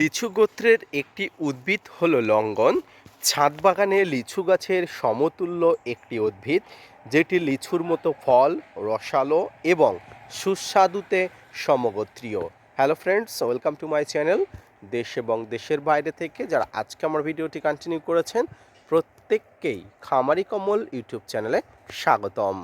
লিচু গোত্রের একটি উদ্ভিদ হলো লঙ্গন। ছাদ বাগানে লিচু গাছের সমতুল্য একটি উদ্ভিদ, যেটি লিচুর মতো ফল, রসালো এবং সুস্বাদুতে সমগোত্রীয়। Hello friends welcome to my channel দেশ এবং দেশের বাইরে থেকে যারা আজকে আমার ভিডিওটি কন্টিনিউ করেছেন, প্রত্যেককেই খামারি কমল ইউটিউব চ্যানেলে স্বাগতম।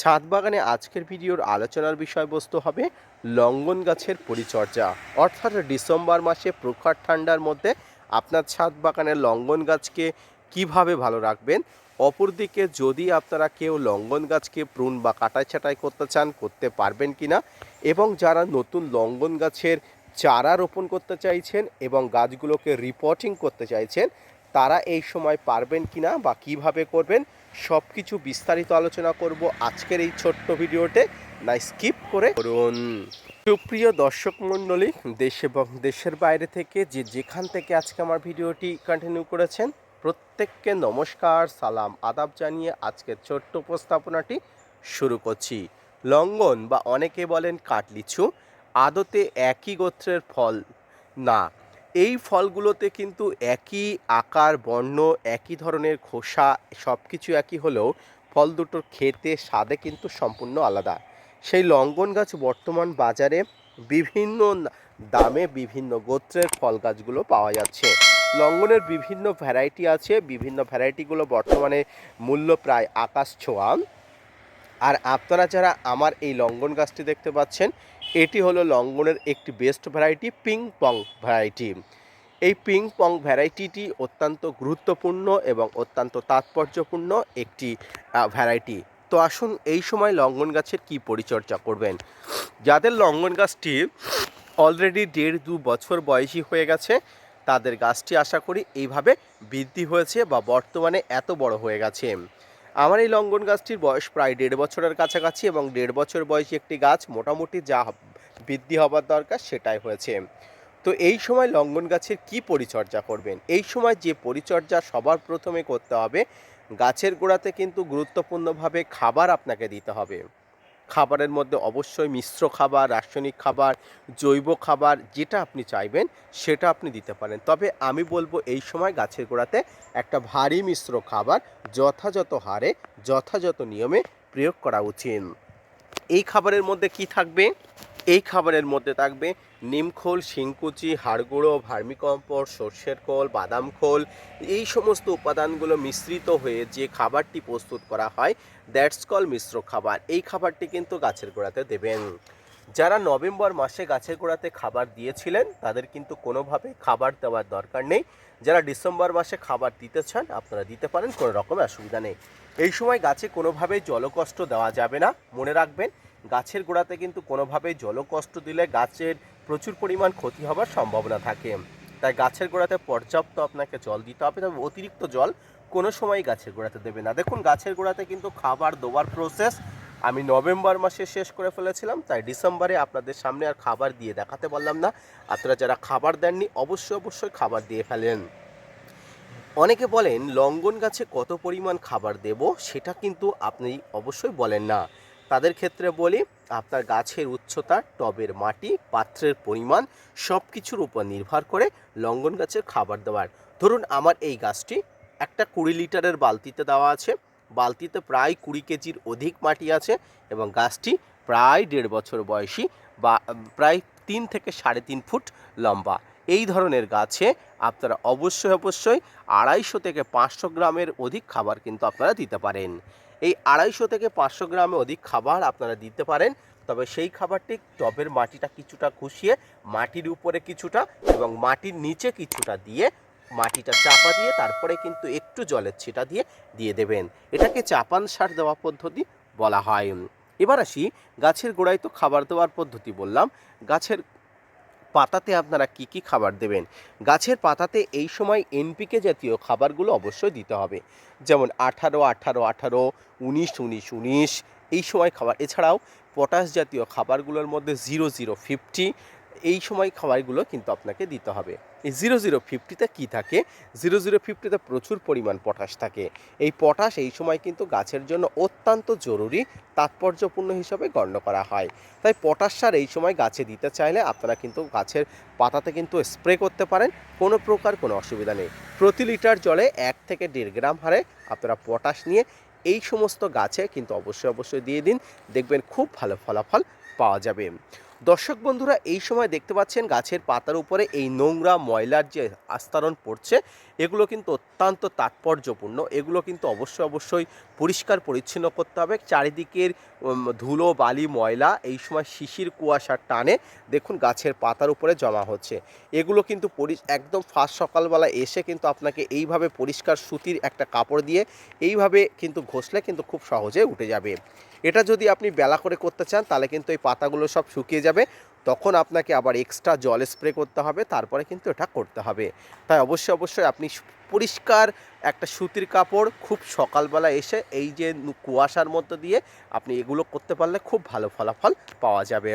ছাদ বাগানে আজকের ভিডিওর আলোচনার বিষয়বস্তু হবে লঙ্গন গাছের পরিচর্যা। অর্থাৎ ডিসেম্বর মাসে প্রখর ঠান্ডার মধ্যে আপনার ছাদ বাগানের লঙ্গন গাছকে কীভাবে ভালো রাখবেন? অপরদিকে যদি আপনারা কেউ লঙ্গন গাছকে প্রুন বা কাটাই ছাটাই করতে চান, করতে পারবেন কি না এবং যারা নতুন লঙ্গন গাছের চারা রোপণ করতে চাইছেন এবং গাছগুলোকে রিপোর্টিং করতে চাইছেন, তারা এই সময় পারবেন কি না বা কীভাবে করবেন? সব কিছু বিস্তারিত আলোচনা করব আজকের এই ছোট্ট ভিডিওতে। না স্কিপ করে করুন। সুপ্রিয় দর্শক মণ্ডলী, দেশ এবং দেশের বাইরে থেকে যে যেখান থেকে আজকে আমার ভিডিওটি কন্টিনিউ করেছেন, প্রত্যেককে নমস্কার, সালাম, আদাব জানিয়ে আজকের ছোট্ট উপস্থাপনাটি শুরু করছি। লঙ্ঘন বা অনেকে বলেন কাটলিচু আদতে একই গোত্রের ফল। না এই ফলগুলোতে কিন্তু একই আকার, বর্ণ, একই ধরনের খোসা সব কিছু একই হলেও ফল দুটোর খেতে স্বাদে কিন্তু সম্পূর্ণ আলাদা। সেই লঙ্গন গাছ বর্তমান বাজারে বিভিন্ন দামে বিভিন্ন গোত্রের ফল গাছগুলো পাওয়া যাচ্ছে। লঙ্গনের বিভিন্ন ভ্যারাইটি আছে, বিভিন্ন ভ্যারাইটিগুলো বর্তমানে মূল্য প্রায় আকাশ ছোঁয়া। আর আপনারা যারা আমার এই লঙ্গন গাছটি দেখতে পাচ্ছেন, এটি হলো লঙ্গনের একটি best variety ping pong variety এই পিং পং ভ্যারাইটিটি অত্যন্ত গুরুত্বপূর্ণ এবং অত্যন্ত তাৎপর্যপূর্ণ একটি ভ্যারাইটি তো আসুন এই সময় লঙ্গন গাছের কি পরিচর্যা করবেন। যাদের লঙ্গন গাছটি অলরেডি দেড় দু বছর বয়সী হয়ে গেছে, তাদের গাছটি আশা করি এইভাবে বৃদ্ধি হয়েছে বা বর্তমানে এত বড় হয়ে গেছে। আমার এই লঙ্গন গাছটির বয়স প্রায় দেড় বছরের কাছাকাছি এবং দেড় বছর বয়সী একটি গাছ মোটামুটি যা বৃদ্ধি হবার দরকার সেটাই হয়েছে। তো এই সময় লঙ্গন গাছের কি পরিচর্যা করবেন? এই সময় যে পরিচর্যা সবার প্রথমে করতে হবে, গাছের গোড়াতে কিন্তু গুরুত্বপূর্ণভাবে খাবার আপনাকে দিতে হবে। খাবারের মধ্যে অবশ্যই মিশ্র খাবার, রাসায়নিক খাবার, জৈব খাবার যেটা আপনি চাইবেন সেটা আপনি দিতে পারেন। তবে আমি বলব এই সময় গাছের গোড়াতে একটা ভারী মিশ্র খাবার যথাযথ হারে, যথাযথ নিয়মে প্রয়োগ করা উচিত। এই খাবারের মধ্যে কি থাকবে? এই খাবারের মধ্যে থাকবে নিমখোল শিংকুচি, হাড়গুঁড়ো ভার্মিকম্পোস্ট সর্ষের খোল, বাদাম খোল। এই সমস্ত উপাদানগুলো মিশ্রিত হয়ে যে খাবারটি প্রস্তুত করা হয়, দ্যাটস কল মিশ্র খাবার। এই খাবারটি কিন্তু গাছের গোড়াতে দেবেন। যারা নভেম্বর মাসে গাছের গোড়াতে খাবার দিয়েছিলেন, তাদের কিন্তু কোনোভাবে খাবার দেওয়ার দরকার নেই। যারা ডিসেম্বর মাসে খাবার দিতে চান, আপনারা দিতে পারেন, কোনো রকম অসুবিধা নেই। এই সময় গাছে কোনোভাবেই জলকষ্ট দেওয়া যাবে না। মনে রাখবেন গাছের গোড়াতে কিন্তু কোনোভাবেই জলকষ্ট দিলে গাছের প্রচুর পরিমাণ ক্ষতি হবার সম্ভাবনা থাকে। তাই গাছের গোড়াতে পর্যাপ্ত আপনাকে জল দিতে হবে, তবে অতিরিক্ত জল কোনো সময় গাছের গোড়াতে দেবে না। দেখুন, গাছের গোড়াতে কিন্তু খাবার দেওয়ার প্রসেস আমি নভেম্বর মাসে শেষ করে ফেলেছিলাম, তাই ডিসেম্বরে আপনাদের সামনে আর খাবার দিয়ে দেখাতে পারলাম না। আপনারা যারা খাবার দেননি, অবশ্যই অবশ্যই খাবার দিয়ে ফেলেন। অনেকে বলেন, লঙ্গন গাছে কত পরিমাণ খাবার দেব? সেটা কিন্তু আপনি অবশ্যই বলেন না। তাদের ক্ষেত্রে বলি, আপনার গাছের উচ্চতা, টবের মাটি, পাত্রের পরিমাণ সব কিছুর উপর নির্ভর করে লঙ্ঘন গাছের খাবার দেওয়ার। ধরুন আমার এই গাছটি একটা কুড়ি লিটারের বালতিতে দেওয়া আছে। বালতিতে প্রায় কুড়ি কেজির অধিক মাটি আছে এবং গাছটি প্রায় দেড় বছর বয়সী বা প্রায় তিন থেকে সাড়ে তিন ফুট লম্বা। এই ধরনের গাছে আপনারা অবশ্যই অবশ্যই আড়াইশো থেকে পাঁচশো গ্রামের অধিক খাবার কিন্তু আপনারা দিতে পারেন। এই আড়াইশো থেকে পাঁচশো গ্রামে অধিক খাবার আপনারা দিতে পারেন। তবে সেই খাবারটি টবের মাটিটা কিছুটা খুশিয়ে মাটির উপরে কিছুটা এবং মাটির নিচে কিছুটা দিয়ে মাটিটা চাপা দিয়ে তারপরে কিন্তু একটু জলের ছিটা দিয়ে দিয়ে দেবেন। এটাকে চাপান সার দেওয়া পদ্ধতি বলা হয়। এবার আসি গাছের গোড়ায় তো খাবার দেওয়ার পদ্ধতি বললাম। গাছের পাতাতে আপনারা কি কি খাবার দেবেন? গাছের পাতাতে এই সময় এনপিকে জাতীয় খাবারগুলো অবশ্যই দিতে হবে। যেমন আঠারো আঠারো আঠারো, উনিশ উনিশ উনিশ, এই সময় খাবার। এছাড়াও পটাশ জাতীয় খাবারগুলোর মধ্যে জিরো জিরো ফিফটি এই সময় খাবারগুলো কিন্তু আপনাকে দিতে হবে। এই জিরো জিরো ফিফটিতে কী থাকে? জিরো জিরো ফিফটিতে প্রচুর পরিমাণ পটাশ থাকে। এই পটাশ এই সময় কিন্তু গাছের জন্য অত্যন্ত জরুরি, তাৎপর্যপূর্ণ হিসাবে গণ্য করা হয়। তাই পটাশ সার এই সময় গাছে দিতে চাইলে আপনারা কিন্তু গাছের পাতাতে কিন্তু স্প্রে করতে পারেন, কোনো প্রকার কোনো অসুবিধা নেই। প্রতি লিটার জলে এক থেকে দেড় গ্রাম হারে আপনারা পটাশ নিয়ে এই সমস্ত গাছে কিন্তু অবশ্যই অবশ্যই দিয়ে দিন। দেখবেন খুব ভালো ফলাফল পাওয়া যাবে। দর্শক বন্ধুরা, এই সময় দেখতে পাচ্ছেন গাছের পাতার উপরে এই নোংরা ময়লার যে আস্তরণ পড়ছে এগুলো কিন্তু অত্যন্ত তাৎপর্যপূর্ণ। এগুলো কিন্তু অবশ্যই অবশ্যই পরিষ্কার, পরিচ্ছন্ন করতে হবে। চারিদিকের ধুলো, বালি, ময়লা, এই সময় শিশির কুয়াশার টানে দেখুন গাছের পাতার উপরে জমা হচ্ছে। এগুলো কিন্তু একদম ফার্স্ট সকালবেলা এসে কিন্তু আপনাকে এইভাবে পরিষ্কার সুতির একটা কাপড় দিয়ে এইভাবে কিন্তু ঘষলে কিন্তু খুব সহজে উঠে যাবে। এটা যদি আপনি বেলা করে করতে চান, তাহলে কিন্তু এই পাতাগুলো সব শুকিয়ে যাবে। তখন আপনাকে আবার এক্সট্রা জল স্প্রে করতে হবে, তারপরে কিন্তু এটা করতে হবে। তাই অবশ্যই অবশ্যই আপনি পরিষ্কার একটা সুতির কাপড় খুব সকালবেলা এসে এই যে কুয়াশার মধ্যে দিয়ে আপনি এগুলো করতে পারলে খুব ভালো ফলাফল পাওয়া যাবে।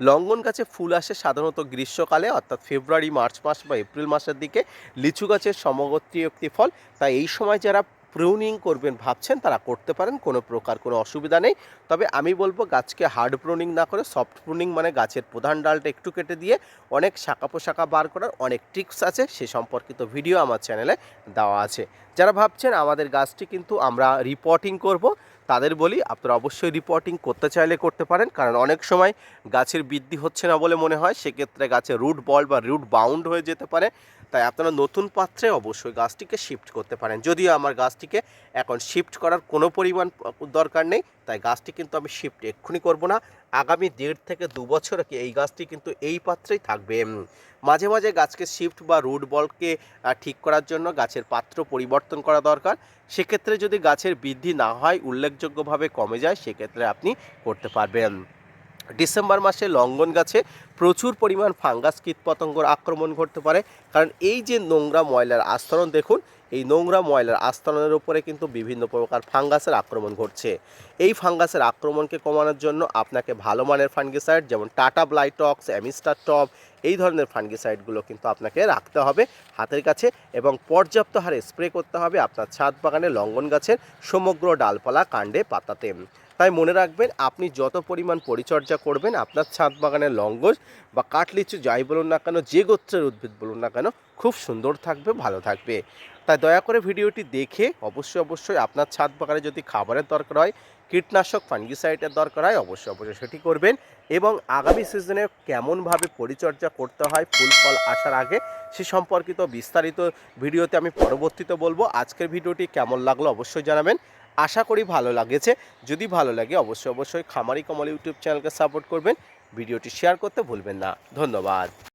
লঙ্গন গাছে ফুল আসে সাধারণত গ্রীষ্মকালে, অর্থাৎ ফেব্রুয়ারি, মার্চ মাস বা এপ্রিল মাসের দিকে। লিচু গাছের সমগোত্রী একটি ফল। তাই এই সময় যারা প্রুনিং করবেন, ভাবছেন তারা করতে পারেন, কোনো প্রকার কোনো অসুবিধা নেই। তবে আমি বলব গাছকে হার্ড প্রুনিং না করে সফট প্রুনিং মানে গাছের প্রধান ডালটা একটু কেটে দিয়ে অনেক শাখা পোশাখা বার করার অনেক ট্রিক্স আছে, সে সম্পর্কিত ভিডিও আমার চ্যানেলে দেওয়া আছে। যারা ভাবছেন আমাদের গাছটি কিন্তু আমরা রিপোর্টিং করব, তাদের বলি আপনারা অবশ্যই রিপোর্টিং করতে চাইলে করতে পারেন, কারণ অনেক সময় গাছের বৃদ্ধি হচ্ছে না বলে মনে হয়, সেক্ষেত্রে গাছের রুট বল বা রুট বাউন্ড হয়ে যেতে পারে। তাই আপনারা নতুন পাত্রে অবশ্যই গাছটিকে শিফট করতে পারেন। যদিও আমার গাছটিকে এখন শিফট করার কোনো পরিমাণ দরকার নেই, তাই গাছটি কিন্তু আমি শিফট এক্ষুনি করব না। আগামী দেড় থেকে দু বছর কি এই গাছটি কিন্তু এই পাত্রেই থাকবে। মাঝে মাঝে গাছকে শিফট বা রুট বলকে ঠিক করার জন্য গাছের পাত্র পরিবর্তন করা দরকার। সেক্ষেত্রে যদি গাছের বৃদ্ধি না হয়, উল্লেখযোগ্যভাবে কমে যায়, সেক্ষেত্রে আপনি করতে পারবেন। ডিসেম্বর মাসে লঙ্ঘন গাছে প্রচুর পরিমাণ ফাঙ্গাস কীটপতঙ্গর আক্রমণ ঘটতে পারে। কারণ এই যে নোংরা ময়লার আস্তরণ, দেখুন, এই নোংরা ময়লার আস্তরণের উপরে কিন্তু বিভিন্ন প্রকার ফাঙ্গাসের আক্রমণ ঘটছে। এই ফাঙ্গাসের আক্রমণকে কমানোর জন্য আপনাকে ভালো মানের ফাঙ্গিসাইড, যেমন টাটা ব্লাইটক্স, অ্যামিস্টার টপ, এই ধরনের ফাঙ্গিসাইডগুলো কিন্তু আপনাকে রাখতে হবে হাতের কাছে এবং পর্যাপ্ত হারে স্প্রে করতে হবে আপনার ছাদ বাগানে লঙ্ঘন গাছের সমগ্র ডালপালা, কাণ্ডে, পাতাতে। তাই মনে রাখবেন, আপনি যত পরিমাণ পরিচর্যা করবেন, আপনার ছাদ বাগানের লঙ্গস বা কাঠলিচু যাই বলুন না কেন, যে গোত্রের উদ্ভিদ বলুন না কেন, খুব সুন্দর থাকবে, ভালো থাকবে। তাই দয়া করে ভিডিওটি দেখে অবশ্যই অবশ্যই আপনার ছাদ বাগানে যদি খাবারের দরকার হয়, কীটনাশক, ফাঙ্গিসাইডের দরকার হয়, অবশ্যই অবশ্যই সেটি করবেন এবং আগামী সিজনে কেমনভাবে পরিচর্যা করতে হয়, ফুল, ফল আসার আগে, সে সম্পর্কিত বিস্তারিত ভিডিওতে আমি পরবর্তীতে বলব। আজকের ভিডিওটি কেমন লাগল অবশ্যই জানাবেন। আশা করি ভালো লাগেছে। যদি ভালো লাগে অবশ্যই অবশ্যই খামারি কমল ইউটিউব চ্যানেলকে সাপোর্ট করবেন। ভিডিওটি শেয়ার করতে ভুলবেন না। ধন্যবাদ।